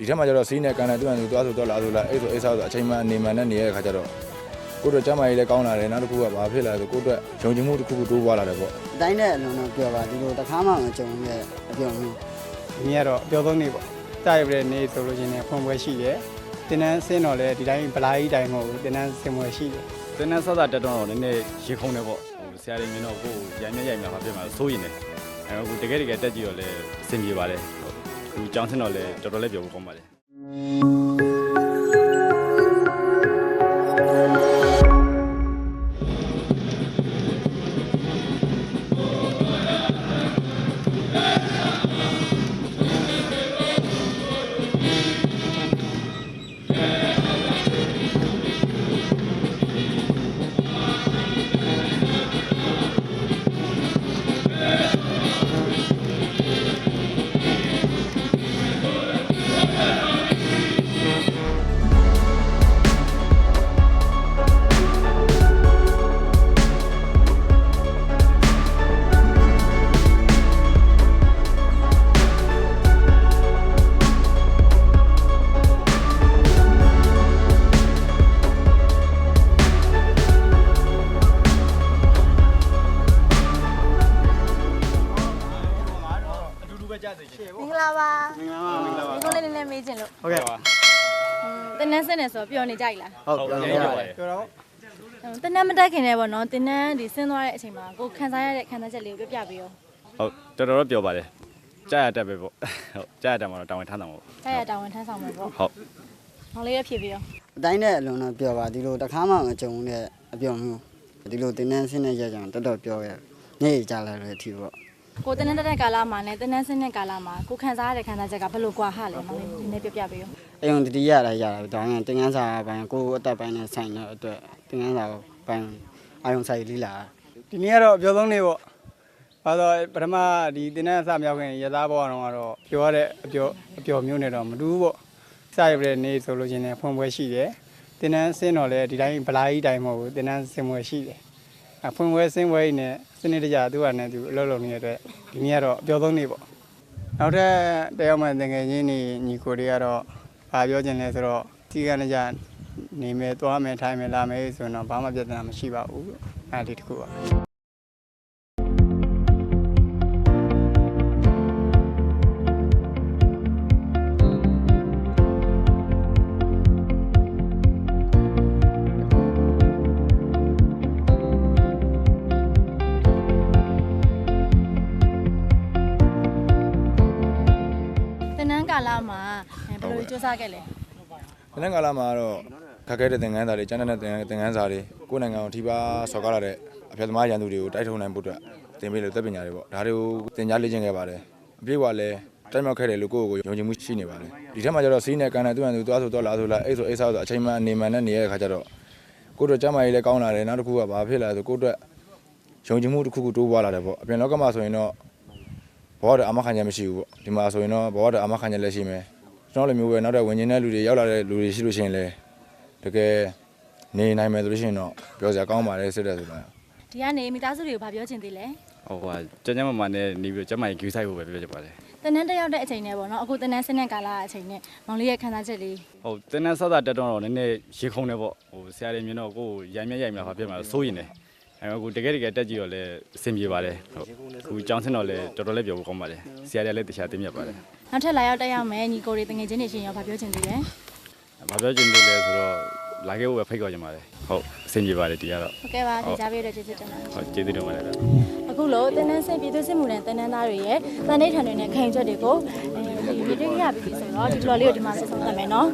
ဒီထက်မှကျတော့စီးနဲ့ကန်နဲ့သူ့အန်သူသွားဆိုတော့လာဆိုလာအဲ့ဆိုအဲ့စားဆိုအချိန်မှနေမှန်နဲ့နေတဲ့ခါကျတော့ကိုယ့်အတွက်ကျမ်းမာရေးလည်းကောင်းလာတယ်နောက်တစ်ခုကဘာဖြစ်လာလဲဆိုကိုယ့်အတွက်ယုံကြည်မှုတစ်ခုခုတိုးပွားလာတယ်ပေါ့အတိုင်းနဲ့အလုံးတော့ပြောပါဒီလိုတစ်ခါမှမကြုံရဲ့အပြောမျိုးဒီနေ့ကတော့အပြောဆုံးနေပေါ့ကြာရပြတဲ့နေ့ဆိုလို့ချင်းလည်းဖွင့်ပွဲရှိတယ်တင်းတန်းဆင်းတော့လည်းဒီတိုင်းဗလာကြီးတိုင်းမဟုတ်ဘူးတင်းတန်းဆင်းပွဲရှိတယ်တင်းနဲ့ဆော့တာတက်တော့နည်းနည်းရေခုံနေပေါ့ဟိုဆရာတွေမြင်တော့ကိုယ်ရိုင်းမြရိုင်းမြမှာဖြစ်မှာစိုးရင်လည်းအဲဟိုတကယ်တကယ်တက်ကြည့်တော့လည်းအဆင်ပြေပါတယ် ဟုတ်ခုကြောင်းဆင်းတော့လည်းတော်တော်လေးပြောဖို့ကောင်းပါတ ပါမင်္ဂလာပါမင်္ဂလာပါဒီကုန်းလေးနည်းနည်းမေးချင်လို့ဟုတ်ကဲ့တင်းနှန်းစက်နေဆိုပျော်နေကြိုက်လားဟုတ်ပြောပြပါပြောတော့တင်းနှန်းမတက်ခင်တည်းပေါ့နော်တင်းနှန်းဒီဆင်းသွားတဲ့အချိန်မှာကိုခံစားရတဲ့ခံစားချက်လေးကိုပြောပြပေးရောဟုတ်တော်တော်ပြောပါတယ်ကြားရတက်ပဲပေါ့ဟုတ်ကြားရတက်မှာတော့တာဝန်ထမ်းတာပေါ့ဆက်ရတာဝန်ထမ်းဆောင်မှာပေါ့ဟုတ်မောင်လေးရဖြည့်ပေးရောအတိုင်းနဲ့အလုံးတော့ပြောပါဒီလိုတစ်ခါမှမကြုံရဲ့အပြောမျိုးဒီလိုတင်းနဲ့ဆင်းနေကြကြတော်တော်ပြောရဲ့နေကြလာတယ်အထီပေါ့ ကိုတင်းနှန်းတက်တဲ့ကာလမှာနဲ့တင်းနှန်းဆင်းတဲ့ကာလမှာကိုခံစားရတဲ့ခံစားချက်ကဘယ်လိုကွာဟလဲမောင်လေးနည်းနည်းပြောပြပေးရောအယုံတတိရတာရတာဒါရင်တင်ကန်းစာပိုင်းကိုအသက်ပိုင်းနဲ့ဆိုင်တဲ့အတွက်တင်ကန်းစာပိုင်းအာယုံဆိုင်လေးလာဒီနေ့ကတော့အပြောဆုံးနေပေါ့ဘာလို့ပထမဒီတင်းတန်းအစမြောက်ခင်ရသားဘောကတော့ကတော့ပြောရတဲ့အပြောအပြောမျိုးနဲ့တော့မတူဘူးပေါ့ကြာရပြတဲ့နေ့ဆိုလို့ချင်းလည်းဖွင့်ပွဲရှိတယ်တင်းတန်းဆင်းတော့လည်းဒီတိုင်းဗလာကြီးတိုင်းမဟုတ်ဘူးတင်းတန်းဆင်းပွဲရှိတယ် အဖွင့်ပွဲဆင်းပွဲနဲ့စနစ်တကျသူကနဲ့သူအလုပ်လုပ်နေတဲ့အတွက်ဒီနေ့ကတော့အပြောဆုံးနေပေါ့နောက်ထပ်တယောက်မှတကယ်ချင်းညီညီကိုတွေကတော့ဘာပြောချင်လဲဆိုတော့ဒီကနေ့ကနေမယ်သွားမယ်ထိုင်မယ်လာမယ်ဆိုရင်တော့ဘာမှပြဿနာမရှိပါဘူးအဲ့ဒီတခုပါ ကာလမှာဘယ်လိုစူးစမ်းခဲ့လဲ။ဒီနေ့ကာလမှာတော့ခက်ခဲတဲ့သင်ခန်းစာတွေကျန်းတဲ့သင်ခန်းစာတွေကိုယ်နိုင်ငံကိုထိပါဆော်ကားလာတဲ့အဖျက်သမားရန်သူတွေကိုတိုက်ထုံနိုင်ဖို့အတွက်သင်ပေးလို့သက်ပညာတွေပေါ့။ဒါတွေကိုသင်ကြားလေ့ကျင့်ခဲ့ပါတယ်။အပြည့်ကလည်းတိုက်မြောက်ခဲ့တယ်လို့ကိုယ့်ကိုယ်ကိုယုံကြည်မှုရှိနေပါတယ်။ဒီထက်မှကျတော့စီးနဲ့ကန်နဲ့သူ့အန်သူသွားဆိုတော့လာဆိုလာအဲ့ဆိုအဲ့စားဆိုအချိန်မှနေမှန်နဲ့နေတဲ့ခါကျတော့ကိုယ့်အတွက်ကျမ်းမာရေးလည်းကောင်းလာတယ်နောက်တစ်ခုကဘာဖြစ်လာလဲဆိုကိုယ့်အတွက်ယုံကြည်မှုတစ်ခုခုတိုးပွားလာတယ်ပေါ့။အပြင်လောကမှာဆိုရင်တော့ ဘောတော့အမခံချက်မရှိဘူးပေါ့။ဒီမှာဆိုရင်တော့ဘောတော့အမခံချက်လည်းရှိမယ်။ကျွန်တော်လိုမျိုးပဲနောက်တဲ့ဝင်ကျင်တဲ့လူတွေရောက်လာတဲ့လူတွေရှိလို့ရှိရင်လည်းတကယ်နေနိုင်မယ်ဆိုလို့ရှိရင်တော့ပြောစရာကောင်းပါတယ်စစ်တဲ့ဆိုတာဒီကနေမိသားစုတွေကိုဘာပြောချင်သေးလဲဟိုဟာကျန်းကျန်းမာမာနဲ့နေပြီးတော့ကျမကြီးဂူးဆိုင်ဖို့ပဲပြောချင်ပါတယ်တင်းနှန်းတက်ရောက်တဲ့အချိန်နဲ့ပေါ့နော်အခုတင်းနှန်းဆင်းတဲ့ကာလအချိန်နဲ့မောင်လေးရဲ့ခံစားချက်လေးဟုတ်တင်းနဲ့ဆော့တာတက်တော့နည်းနည်းရေခုံနေပေါ့ဟိုဆရာတွေမြင်တော့ကိုယ်ရိုင်းမြရိုင်းမြမှာဖြစ်မှာစိုးရင်လည်း အဲဟိုတကယ်တကယ်တက်ကြည့်တော့လည်းအဆင်ပြေပါတယ်ဟုတ်ခုကြောင်းဆင်းတော့လည်းတော်တော်လေးပြောဖို့ကောင်းပါတယ်ဆရာတွေလည်းတခြားသိမြတ်ပါတယ်နောက်ထပ်လာရောက်တက်ရောက်မယ်ညီကိုတွေတငယ်ချင်းတွေရှင်ရောဘာပြောချင်သေးလဲ။ဘာပြောချင်လို့လဲဆိုတော့လာခဲ့ဖို့ပဲဖိတ်ခေါ်ချင်ပါတယ်။ဟုတ်အဆင်ပြေပါတယ်ဒီကတော့ဟုတ်ကဲ့ပါဒီကြားပေးတဲ့ကျေးဇူးတင်ပါတယ်ဟုတ်ကျေးဇူးတင်ပါတယ်ဗျာအခုလိုတင်းနှန်းဆင်ပြည်သူစစ်မှုနဲ့တင်းနှန်းသားတွေရဲ့တန်နေထန်တွေနဲ့ခံယူချက်တွေကိုအဲဒီဗီဒီယိုရပြီးပြီဆိုတော့ဒီဘလော့လေးကိုဒီမှာဆက်ဆုံးသတ်မယ်နော်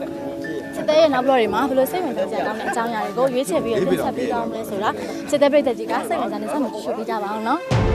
စစ်သေးရဲ့နောက်ဘလော့တွေမှာဘယ်လိုစိတ်ဝင်စားကြကောင်းတဲ့အကြောင်းအရာတွေကိုရွေးချယ်ပြီးတော့တင်ဆက်ပေးကောင်းမလဲဆိုတာစစ်သေးပြည်သက်ကြီးကစိတ်ဝင်စားနေစမှကြည့်ရှုပေးကြပါအောင်နော်